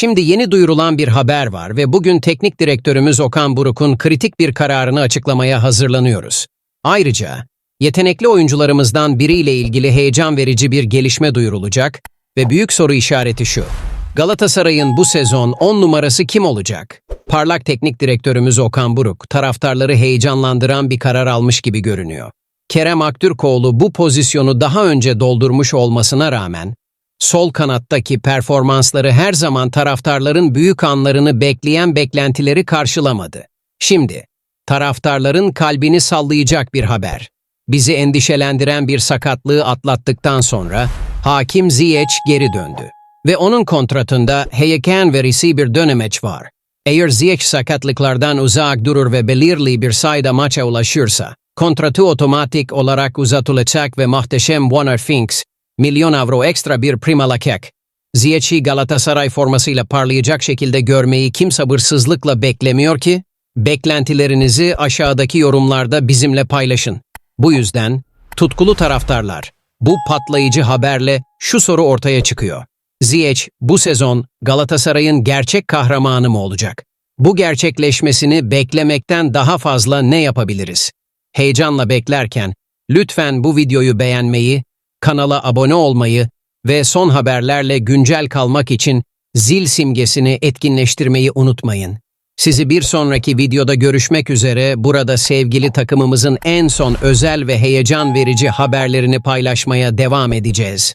Şimdi yeni duyurulan bir haber var ve bugün teknik direktörümüz Okan Buruk'un kritik bir kararını açıklamaya hazırlanıyoruz. Ayrıca yetenekli oyuncularımızdan biriyle ilgili heyecan verici bir gelişme duyurulacak ve büyük soru işareti şu. Galatasaray'ın bu sezon 10 numarası kim olacak? Parlak teknik direktörümüz Okan Buruk, taraftarları heyecanlandıran bir karar almış gibi görünüyor. Kerem Aktürkoğlu bu pozisyonu daha önce doldurmuş olmasına rağmen, sol kanattaki performansları her zaman taraftarların büyük anlarını bekleyen beklentileri karşılamadı. Şimdi, taraftarların kalbini sallayacak bir haber. Bizi endişelendiren bir sakatlığı atlattıktan sonra Hakim Ziyech geri döndü. Ve onun kontratında Heyeken verisi bir dönemeç var. Eğer Ziyech sakatlıklardan uzak durur ve belirli bir sayıda maça ulaşırsa, kontratı otomatik olarak uzatılacak ve muhteşem Warner Finks, milyon avro ekstra bir prim alacak. Ziyech'i Galatasaray formasıyla parlayacak şekilde görmeyi kim sabırsızlıkla beklemiyor ki? Beklentilerinizi aşağıdaki yorumlarda bizimle paylaşın. Bu yüzden, tutkulu taraftarlar, bu patlayıcı haberle şu soru ortaya çıkıyor. Ziyech bu sezon Galatasaray'ın gerçek kahramanı mı olacak? Bu gerçekleşmesini beklemekten daha fazla ne yapabiliriz? Heyecanla beklerken lütfen bu videoyu beğenmeyi, kanala abone olmayı ve son haberlerle güncel kalmak için zil simgesini etkinleştirmeyi unutmayın. Sizi bir sonraki videoda görüşmek üzere burada sevgili takımımızın en son özel ve heyecan verici haberlerini paylaşmaya devam edeceğiz.